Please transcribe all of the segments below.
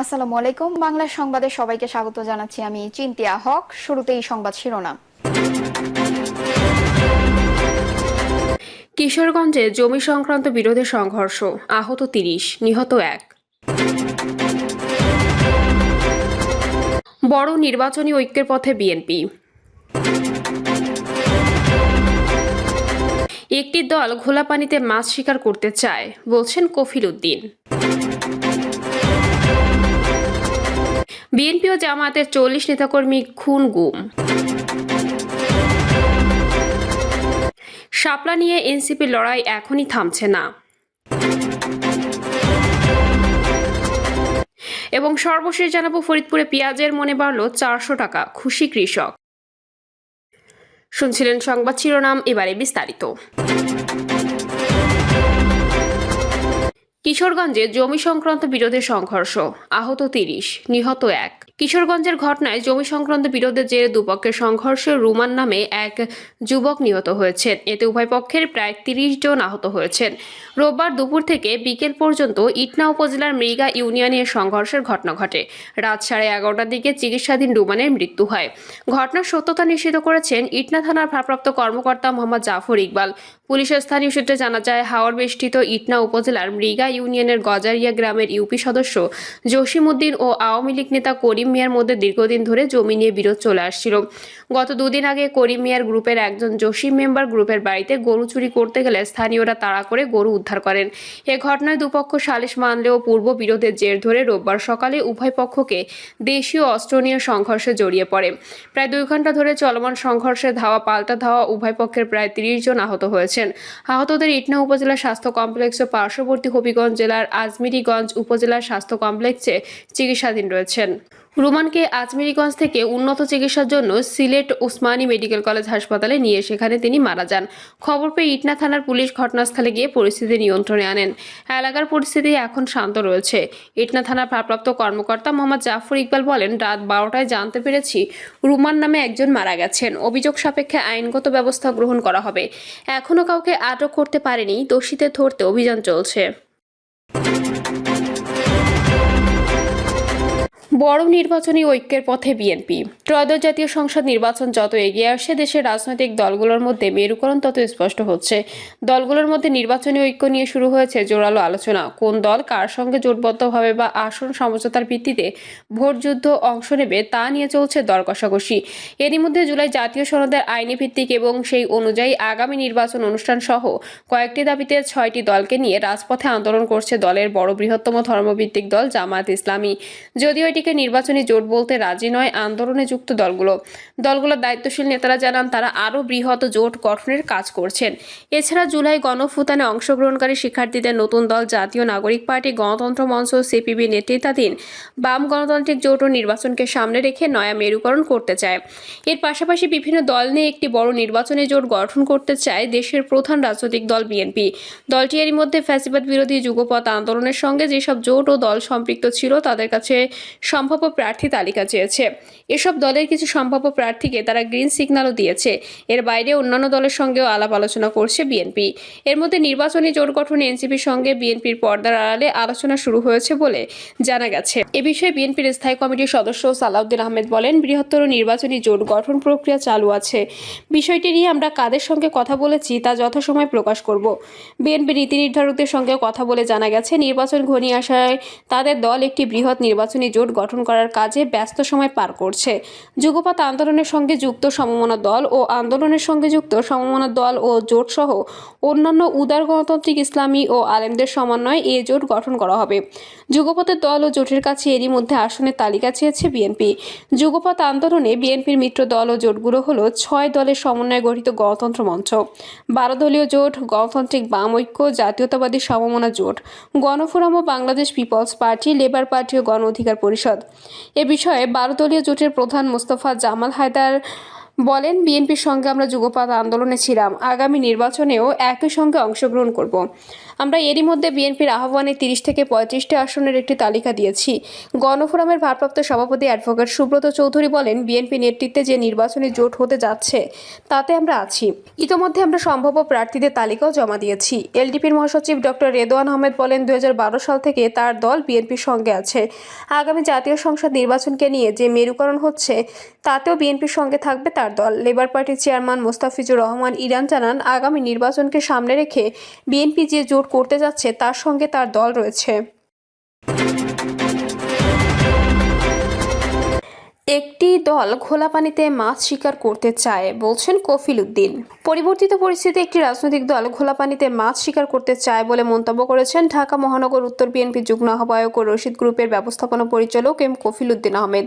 আসসালামু আলাইকুম। বাংলা সংবাদে সবাইকে স্বাগত জানাচ্ছি আমি চিন্তিয়া হক। শুরুতেই সংবাদ শিরোনাম। কিশোরগঞ্জে জমি সংক্রান্ত বিরোধে সংঘর্ষ, আহত তিরিশ, নিহত এক। বড় নির্বাচনী ঐক্যের পথে বিএনপি। একটি দল ঘোলা পানিতে মাছ শিকার করতে চায়, বলছেন কফিল উদ্দিন। বিএনপি ও জামায়াতের চল্লিশ নেতাকর্মী খুন গুম। শাপলা নিয়ে এনসিপির লড়াই এখনই থামছে না। এবং সর্বশেষ জানাব, ফরিদপুরে পেঁয়াজের মনে বাড়ল চারশো টাকা, খুশি কৃষক। শুনছিলেন সংবাদ শিরোনাম, এবারে বিস্তারিত। কিশোরগঞ্জে জমি সংক্রান্ত বিরোধের সংঘর্ষ আহত তিরিশ নিহত এক। কিশোরগঞ্জের ঘটনায় জমি সংক্রান্ত বিরোধের জেরে দুপক্ষের সংঘর্ষে রুমান নামে এক যুবক নিহত হয়েছেন। এতে উভয় পক্ষের প্রায় তিরিশ জন আহত হয়েছেন। রোববার দুপুর থেকে বিকেল পর্যন্ত ইটনা উপজেলার মৃগা ইউনিয়নে সংঘর্ষের ঘটনা ঘটে। রাত সাড়ে এগারোটার দিকে চিকিৎসাধীন রুমানের মৃত্যু হয়। ঘটনার সত্যতা নিশ্চিত করেছেন ইটনা থানার ভারপ্রাপ্ত কর্মকর্তা মোহাম্মদ জাফর ইকবাল। পুলিশের স্থানীয় সূত্রে জানা যায় হাওর বেষ্টিত ইটনা উপজেলার মৃগা ইউনিয়নের গজারিয়া গ্রামের ইউপি সদস্য জসিমউদ্দিন ও আওয়ামী লীগ নেতা করিম মিয়ার মধ্যে দীর্ঘদিন ধরে জমি নিয়ে বিরোধ চলে আসছিল। গত দুদিন আগে করিম মিয়ার গ্রুপের একজন জসিম মেম্বার গ্রুপের বাড়িতে গরু চুরি করতে গেলে স্থানীয়রা তাড়া করে গরু উদ্ধার করেন। এ ঘটনায় দুপক্ষ সালিশ মানলেও পূর্ব বিরোধের জের ধরে রোববার সকালে উভয় পক্ষকে দেশীয় অস্ত্র নিয়ে সংঘর্ষে জড়িয়ে পড়ে। প্রায় দুই ঘণ্টা ধরে চলমান সংঘর্ষে ধাওয়া পাল্টা ধাওয়া উভয় পক্ষের প্রায় তিরিশ জন আহত হয়েছেন। আহতদের ইটনা উপজেলা স্বাস্থ্য কমপ্লেক্স ও পার্শ্ববর্তী হবিগঞ্জ জেলার আজমিরিগঞ্জ উপজেলার স্বাস্থ্য কমপ্লেক্সে চিকিৎসাধীন রয়েছেন। রুমানকে আজমিরিগঞ্জ থেকে উন্নত চিকিৎসার জন্য সিলেট ওসমানী মেডিকেল কলেজ হাসপাতালে নিয়ে সেখানে তিনি মারা যান। খবর পেয়ে ইটনা থানার পুলিশ ঘটনাস্থলে গিয়ে পরিস্থিতি নিয়ন্ত্রণে আনেন। এলাকার পরিস্থিতি এখন শান্ত রয়েছে। ইটনা থানার ভারপ্রাপ্ত কর্মকর্তা মোহাম্মদ জাফর ইকবাল বলেন, রাত বারোটায় জানতে পেরেছি রুমান নামে একজন মারা গেছেন। অভিযোগ সাপেক্ষে আইনগত ব্যবস্থা গ্রহণ করা হবে। এখনও কাউকে আটক করতে পারেনি, দোষীদের ধরতে অভিযান চলছে। বড় নির্বাচনী ঐক্যের পথে বিএনপি। ত্রয়োদশ জাতীয় সংসদ নির্বাচন যত এগিয়ে আসছে, দেশের রাজনৈতিক দলগুলোর মধ্যে মেরুকরণ তত স্পষ্ট হচ্ছে। দলগুলোর মধ্যে নির্বাচনী ঐক্য নিয়ে শুরু হয়েছে জোরালো আলোচনা। কোন দল কার সঙ্গে জোটবদ্ধভাবে বা আসন সমঝোতার ভিত্তিতে ভোটযুদ্ধ অংশ নেবে তা নিয়ে চলছে দর কষাকষি। এরই মধ্যে জুলাই জাতীয় সনদের আইনি ভিত্তিক এবং সেই অনুযায়ী আগামী নির্বাচন অনুষ্ঠান সহ কয়েকটি দাবিতে ছয়টি দলকে নিয়ে রাজপথে আন্দোলন করছে দলের বড় বৃহত্তম ধর্মভিত্তিক দল জামায়াত ইসলামী। যদিও এটিকে নির্বাচনী জোট বলতে রাজি নয় আন্দোলনে যুক্ত দলগুলো। দলগুলোর দায়িত্বশীল নেতারা জানান, তারা আরও বৃহৎ জোট গঠনের কাজ করছেন। এছাড়া জুলাই গণফুতানে অংশগ্রহণকারী শিক্ষার্থীদের নতুন দল জাতীয় নাগরিক পার্টি, গণতন্ত্র মঞ্চ, সিপিবি নেতৃত্বাধীন বাম গণতান্ত্রিক জোট ও নির্বাচনকে সামনে রেখে নয়া মেরুকরণ করতে চায়। এর পাশাপাশি বিভিন্ন দল নিয়ে একটি বড় নির্বাচনী জোট গঠন করতে চায় দেশের প্রধান রাজনৈতিক দল বিএনপি। দলটি এরই মধ্যে ফ্যাসিবাদ বিরোধী যুগপথ আন্দোলনের সঙ্গে যেসব জোট ও দল সম্পৃক্ত ছিল তাদের কাছে সম্ভাব্য প্রার্থী তালিকা চেয়েছে। এসব দলের কিছু সম্ভাব্য প্রার্থীকে তারা গ্রিন সিগন্যালও দিয়েছে। এর বাইরে অন্যান্য দলের সঙ্গেও আলাপ আলোচনা করছে বিএনপি। এর মধ্যে নির্বাচনী জোট গঠনে এনসিপির সঙ্গে বিএনপির পর্দার আড়ালে আলোচনা শুরু হয়েছে বলে জানা গেছে। এ বিষয়ে বিএনপির স্থায়ী কমিটির সদস্য সালাউদ্দিন আহমেদ বলেন, বৃহত্তর নির্বাচনী জোট গঠন প্রক্রিয়া চালু আছে। বিষয়টি নিয়ে আমরা কাদের সঙ্গে কথা বলেছি তা যথাসময় প্রকাশ করব। বিএনপি নীতি নির্ধারকদের সঙ্গে কথা বলে জানা গেছে, নির্বাচন ঘনিয়ে আসায় তাদের দল একটি বৃহৎ নির্বাচনী জোট গঠন করার কাজে ব্যস্ত সময় পার করছে। যুগপৎ আন্দোলনের সঙ্গে যুক্ত সমমনা দল ও আন্দোলনের সঙ্গে যুক্ত সমমনা দল ও জোট সহ অন্যান্য উদার গণতান্ত্রিক ইসলামী ও আলেমদের সমন্বয়ে এ জোট গঠন করা হবে। যুগপথের দল ও জোটের কাছে এরই মধ্যে আসনের তালিকা চেয়েছে বিএনপি। যুগপথ আন্দোলনে বিএনপির মিত্র দল ও জোটগুলো হলো ছয় দলের সমন্বয়ে গঠিত গণতন্ত্র মঞ্চ, বারো দলীয় জোট, গণতান্ত্রিক বাম ঐক্য, জাতীয়তাবাদী সমমনা জোট, গণফোরাম ও Bangladesh people's party, labour party ও গণ অধিকার পরিষদ এ বিষয়ে বারো দলীয় জোটের প্রধান মোস্তফা জামাল হায়দার বলেন, বিএনপির সঙ্গে আমরা যুগপাত আন্দোলনে ছিলাম। আগামী নির্বাচনেও একই সঙ্গে অংশগ্রহণ করব। আমরা এরই মধ্যে বিএনপির আহ্বানে তিরিশ থেকে পঁয়ত্রিশটি আসনের একটি তালিকা দিয়েছি। গণফোরামের ভারপ্রাপ্ত সভাপতি অ্যাডভোকেট সুব্রত চৌধুরী বলেন, বিএনপি নেতৃত্বে যে নির্বাচনী জোট হতে যাচ্ছে, তাতে আমরা আছি। ইতোমধ্যে আমরা সম্ভাব্য প্রার্থীদের তালিকাও জমা দিয়েছি। এলডিপির মহাসচিব ডক্টর রেদওয়ান আহমেদ বলেন দু হাজার বারো সাল থেকে তার দল বিএনপির সঙ্গে আছে। আগামী জাতীয় সংসদ নির্বাচনকে নিয়ে যে মেরুকরণ হচ্ছে, তাতেও বিএনপির সঙ্গে থাকবে তার দল। লেবার পার্টির চেয়ারম্যান মোস্তাফিজুর রহমান ইরান জানান, আগামী নির্বাচনকে সামনে রেখে বিএনপি যে জোট করতে যাচ্ছে, তার সঙ্গে তার দল রয়েছে। একটি দল খোলা পানিতে মাছ শিকার করতে চায়, বলছেন কফিল উদ্দিন। পরিবর্তিত পরিস্থিতি একটি রাজনৈতিক দল খোলা পানিতে মাছ শিকার করতে চায় বলে মন্তব্য করেছেন ঢাকা মহানগর উত্তর বিএনপি যুগ্ম আহ্বায়ক ও রশিদ গ্রুপের ব্যবস্থাপনা পরিচালক এম কফিল উদ্দিন আহমেদ।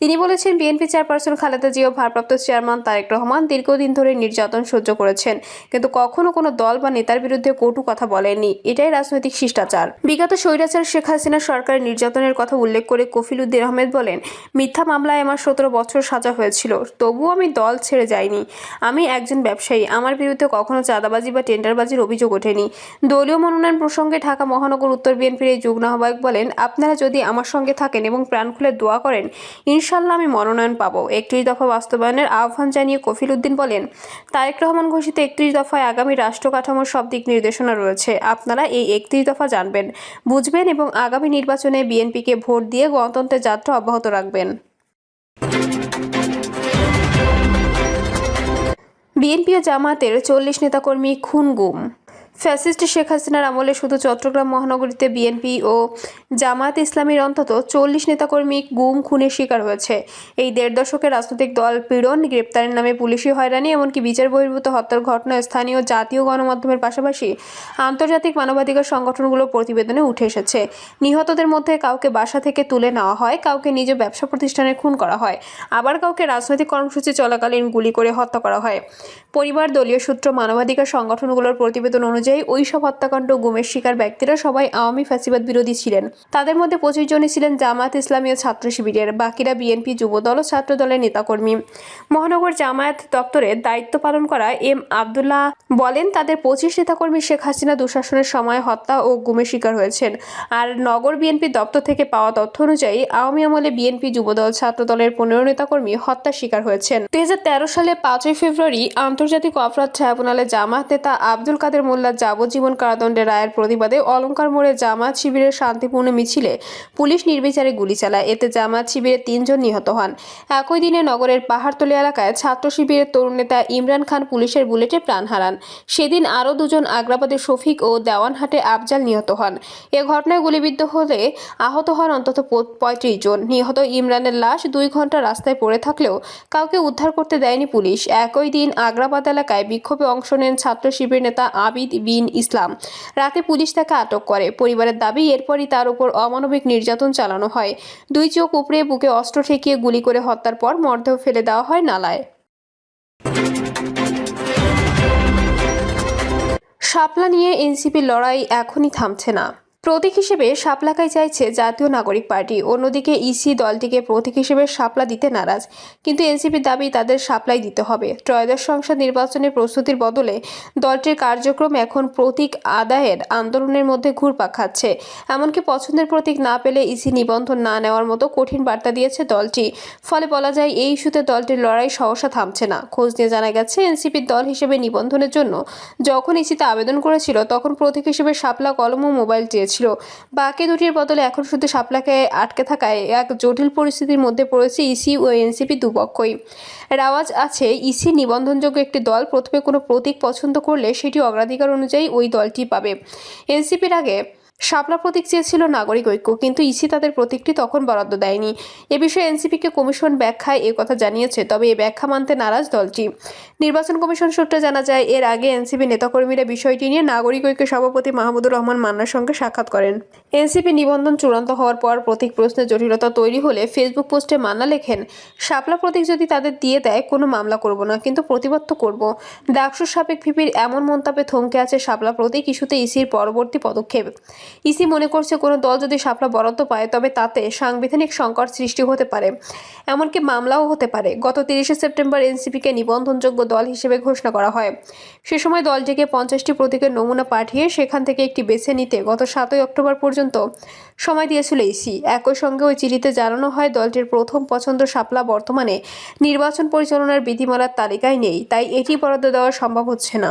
তিনি বলেছেন, বিএনপি চেয়ারপারসন খালেদা জিয়া ভারপ্রাপ্ত চেয়ারম্যান তারেক রহমান দীর্ঘদিন ধরে নির্যাতন সহ্য করেছেন, কিন্তু কখনো কোনো দল বা নেতার বিরুদ্ধে কটু কথা বলেননি। এটাই রাজনৈতিক শিষ্টাচার। বিগত স্বৈরাচার শেখ হাসিনা সরকারের নির্যাতনের কথা উল্লেখ করে কফিল উদ্দিন আহমেদ বলেন, মিথ্যা মামলায় আমার সতেরো বছর সাজা হয়েছিল। তবুও আমি দল ছেড়ে যাইনি। আমি একজন ব্যবসায়ী। আমার বিরুদ্ধে কখনো চাঁদাবাজি বা টেন্ডারবাজির অভিযোগ ওঠেনি। দলীয় মনোনয়ন প্রসঙ্গে ঢাকা মহানগর উত্তর বিএনপির এই যুগ্ম আহ্বায়ক বলেন, আপনারা যদি আমার সঙ্গে থাকেন এবং প্রাণ খুলে দোয়া করেন ইনশাল্লাহ আমি মনোনয়ন পাবো। একত্রিশ দফা বাস্তবায়নের আহ্বান জানিয়ে কফিল উদ্দিন বলেন, তারেক রহমান ঘোষিত একত্রিশ দফায় আগামী রাষ্ট্র কাঠামোর সব দিক নির্দেশনা রয়েছে। আপনারা এই একত্রিশ দফা জানবেন, বুঝবেন এবং আগামী নির্বাচনে বিএনপিকে ভোট দিয়ে গণতন্ত্রের যাত্রা অব্যাহত রাখবেন। বিএনপি ও জামাতের চল্লিশ নেতাকর্মী খুন গুম। ফ্যাসিস্ট শেখ হাসিনার আমলে শুধু চট্টগ্রাম মহানগরীতে বিএনপি ও জামায়াত ইসলামীর অন্তত চল্লিশ নেতাকর্মী গুম, খুনের শিকার হয়েছে। এই দেড় দশকে রাজনৈতিক দল পীড়ন, গ্রেপ্তারের নামে পুলিশি হয়রানি, এমনকি বিচার বহির্ভূত হত্যার ঘটনা স্থানীয় জাতীয় গণমাধ্যমের পাশাপাশি আন্তর্জাতিক মানবাধিকার সংগঠনগুলো প্রতিবেদনে উঠে এসেছে। নিহতদের মধ্যে কাউকে বাসা থেকে তুলে নেওয়া হয়, কাউকে নিজ ব্যবসা প্রতিষ্ঠানে খুন করা হয়, আবার কাউকে রাজনৈতিক কর্মসূচি চলাকালীন গুলি করে হত্যা করা হয়। পরিবার দলীয় সূত্র মানবাধিকার সংগঠনগুলোর প্রতিবেদন অনুযায়ী ওই সব হত্যাকাণ্ড, গুমের শিকার ব্যক্তিরা সবাই আওয়ামী ফ্যাসিবাদ বিরোধী ছিলেন। তাদের মধ্যে পঁচিশ জনই ছিলেন জামায়াত ইসলামী ও ছাত্র শিবিরের, বাকিরা বিএনপি, যুবদল ও ছাত্র দলের নেতাকর্মী। মহানগর জামায়াত দপ্তরে দায়িত্ব পালন করা এম আবদুল্লাহ বলেন, তাদের পঁচিশ নেতাকর্মী শেখ হাসিনা দুঃশাসনের সময় হত্যা ও গুমের শিকার হয়েছেন। আর নগর বিএনপি দপ্তর থেকে পাওয়া তথ্য অনুযায়ী আওয়ামী আমলে বিএনপি, যুবদল, ছাত্র দলের পনেরো নেতাকর্মী হত্যার শিকার হয়েছেন। দুই হাজার তেরো সালে পাঁচই ফেব্রুয়ারি আন্তর্জাতিক অপরাধ ট্রাইব্যুনালে জামায়াত নেতা আব্দুল কাদের মোল্লা যাবজ্জীবন কারাদণ্ডের রায়ের প্রতিবাদে অলঙ্কার মোড়ে জামাত শিবিরের শান্তিপূর্ণ মিছিলে পুলিশ নির্বিচারে গুলি চালায়। এতে জামাত শিবিরে তিনজন নিহত হন। একই দিনে নগরের পাহাড়তলি এলাকায় ছাত্র শিবিরের তরুণ নেতা ইমরান খান পুলিশের বুলেটে প্রাণ হারান। সেদিন আরও দুজন আগ্রাবাদের শফিক ও দেওয়ানহাটে আফজাল নিহত হন। এ ঘটনায় গুলিবিদ্ধ হলে আহত হন অন্তত পঁয়ত্রিশ জন। নিহত ইমরানের লাশ দুই ঘণ্টা রাস্তায় পড়ে থাকলেও কাউকে উদ্ধার করতে দেয়নি পুলিশ। একই দিন আগ্রাবাদ এলাকায় বিক্ষোভে অংশ নেন ছাত্র শিবির নেতা আবিদ বিন ইসলাম। রাতে পুলিশ তাকে আটক করে। পরিবারের দাবি, এরপরই তার উপর অমানবিক নির্যাতন চালানো হয়। দুই চোখ উপড়ে বুকে অস্ত্র ঠেকিয়ে গুলি করে হত্যার পর মরদেহ ফেলে দেওয়া হয় নালায়। শাপলা নিয়ে এনসিপির লড়াই এখনই থামছে না। প্রতীক হিসেবে শাপলাকাই চাইছে জাতীয় নাগরিক পার্টি। অন্যদিকে ইসি দলটিকে প্রতীক হিসেবে শাপলা দিতে নারাজ। কিন্তু এনসিপির দাবি তাদের শাপলাই দিতে হবে। ত্রয়োদশ সংসদ নির্বাচনের প্রস্তুতির বদলে দলটির কার্যক্রম এখন প্রতীক আদায়ের আন্দোলনের মধ্যে ঘুরপাক খাচ্ছে। এমনকি পছন্দের প্রতীক না পেলে ইসি নিবন্ধন না নেওয়ার মতো কঠিন বার্তা দিয়েছে দলটি। ফলে বলা যায়, এই ইস্যুতে দলটির লড়াই সহসা থামছে না। খোঁজ নিয়ে জানা গেছে, এনসিপির দল হিসেবে নিবন্ধনের জন্য যখন ইসিতে আবেদন করেছিল, তখন প্রতীক হিসেবে শাপলা কলম ও মোবাইল চেয়েছিল বাকি দুটির বদলে এখন শুধু শাপলাকে আটকে থাকায় এক জটিল পরিস্থিতির মধ্যে পড়েছে ইসি ও এনসিপি দুপক্ষই। রাওয়াজ আছে, ইসি নিবন্ধনযোগ্য একটি দল প্রথমে কোনো প্রতীক পছন্দ করলে সেটি অগ্রাধিকার অনুযায়ী ওই দলটি পাবে। এনসিপির আগে শাপলা প্রতীক চেয়েছিল নাগরিক ঐক্য, কিন্তু ইসি তাদের প্রতীকটি তখন বরাদ্দ দেয়নি। এ বিষয়ে এনসিপিকে কমিশন ব্যাখ্যায় এ কথা জানিয়েছে, তবে এ ব্যাখ্যা মানতে নারাজ দলটি। নির্বাচন কমিশন সূত্রে জানা যায়, এর আগে এনসিপি নেতাকর্মীরা বিষয়টি নিয়ে নাগরিক ঐক্যের সভাপতি মাহমুদুর রহমান মান্নার সঙ্গে সাক্ষাৎ করেন। এনসিপি নিবন্ধন চূড়ান্ত হওয়ার পর প্রতীক প্রশ্নে জটিলতা তৈরি হলে ফেসবুক পোস্টে মান্না লেখেন, শাপলা প্রতীক যদি তাদের দিয়ে দেয়, কোনো মামলা করব না, কিন্তু প্রতিবাদ তো করব। ডাকসুর সাবেক ভিপির এমন মন্তব্যে থমকে আছে শাপলা প্রতীক ইস্যুতে ইসির পরবর্তী পদক্ষেপ। ইসি মনে করছে কোনো দল যদি শাপলা বরাদ্দ পায়, তবে তাতে সাংবিধানিক সংকট সৃষ্টি হতে পারে। এমনকি মামলাও হতে পারে। গত তিরিশে সেপ্টেম্বর এনসিপিকে নিবন্ধনযোগ্য দল হিসেবে ঘোষণা করা হয়। সে সময় দলটিকে পঞ্চাশটি প্রতীকের নমুনা পাঠিয়ে সেখান থেকে একটি বেছে নিতে গত সাতই অক্টোবর পর্যন্ত সময় দিয়েছিল ইসি। একই সঙ্গে ওই চিঠিতে জানানো হয়, দলটির প্রথম পছন্দ শাপলা বর্তমানে নির্বাচন পরিচালনার বিধিমালার তালিকায় নেই, তাই এটি বরাদ্দ দেওয়া সম্ভব হচ্ছে না।